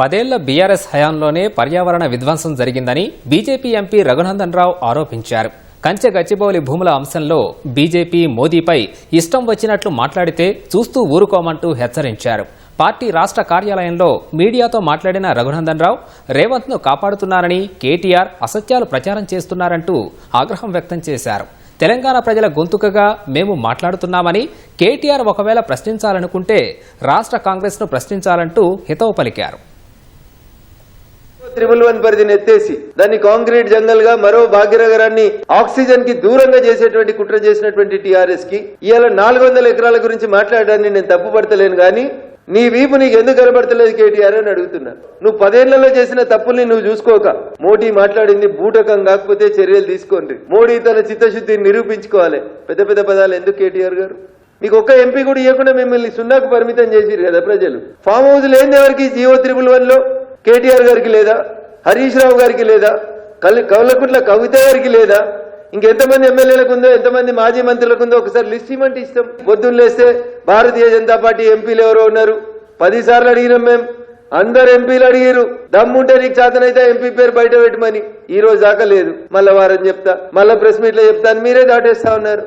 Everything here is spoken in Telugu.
పదేళ్ళ బీఆర్ఎస్ హయాంలోనే పర్యావరణ విధ్వంసం జరిగిందని బీజేపీ ఎంపీ రఘునందన్ రావు ఆరోపించారు. కంచె గచ్చిబౌలి భూముల అంశంలో బీజేపీ మోదీపై ఇష్టం వచ్చినట్లు మాట్లాడితే చూస్తూ ఊరుకోమంటూ హెచ్చరించారు. పార్టీ రాష్ట్ర కార్యాలయంలో మీడియాతో మాట్లాడిన రఘునందన్ రావు రేవంత్ను కాపాడుతున్నారని కేటీఆర్ అసత్యాలు ప్రచారం చేస్తున్నారంటూ ఆగ్రహం వ్యక్తం చేశారు. తెలంగాణ ప్రజల గొంతుకగా మేము మాట్లాడుతున్నామని కేటీఆర్ ఒకవేళ ప్రశ్నించాలనుకుంటే రాష్ట్ర కాంగ్రెస్ను ప్రశ్నించాలంటూ హితవు పలికారు. త్రిబుల్ వన్ పరిధిని ఎత్తేసి దాన్ని కాంక్రీట్ జంగల్గా మరో భాగ్యనగరాన్ని ఆక్సిజన్కి దూరంగా చేసేటువంటి కుట్ర చేసినటువంటి టీఆర్ఎస్కి ఇవాళ నాలుగు వందల ఎకరాల గురించి మాట్లాడడాన్ని నేను తప్పుపడతలేను కానీ నీ వీపు నీకు ఎందుకు కనబడతలేదు కేటీఆర్ అని అడుగుతున్నా. నువ్వు పదేళ్ళలో చేసిన తప్పుల్ని నువ్వు చూసుకోక మోడీ మాట్లాడింది బూటకం కాకపోతే చర్యలు తీసుకోండి. మోడీ తన చిత్తశుద్ధిని నిరూపించుకోవాలి. పెద్ద పెద్ద పదాలు ఎందుకు కేటీఆర్ గారు? మీకు ఒక్క ఎంపీ కూడా ఇవ్వకుండా మిమ్మల్ని సున్నాకు పరిమితం చేసిరు కదా ప్రజలు. ఫామ్ హౌస్ లేని ఎవరికి జియో త్రిబుల్ వన్లో కేటీఆర్ గారికి లేదా? హరీష్ రావు గారికి లేదా? కల్ కవలకుంట్ల కవిత గారికి లేదా? ఇంకెంతమంది ఎమ్మెల్యేలకు ఉందో ఎంతమంది మాజీ మంత్రులకు ఉందో ఒకసారి లిస్ట్ ఇవ్వమంటే ఇస్తాం పొద్దున్న లేస్తే భారతీయ జనతా పార్టీ ఎంపీలు ఎవరో ఉన్నారు. పది సార్లు అడిగినాం మేము అందరు ఎంపీలు అడిగారు దమ్ముంటే నీకు చేతనైతే ఎంపీ పేరు బయట పెట్టమని. ఈ రోజు దాకా లేదు. మళ్ళా వారని చెప్తా. మళ్ళా ప్రెస్ మీట్లో చెప్తాను. మీరే దాటేస్తా ఉన్నారు.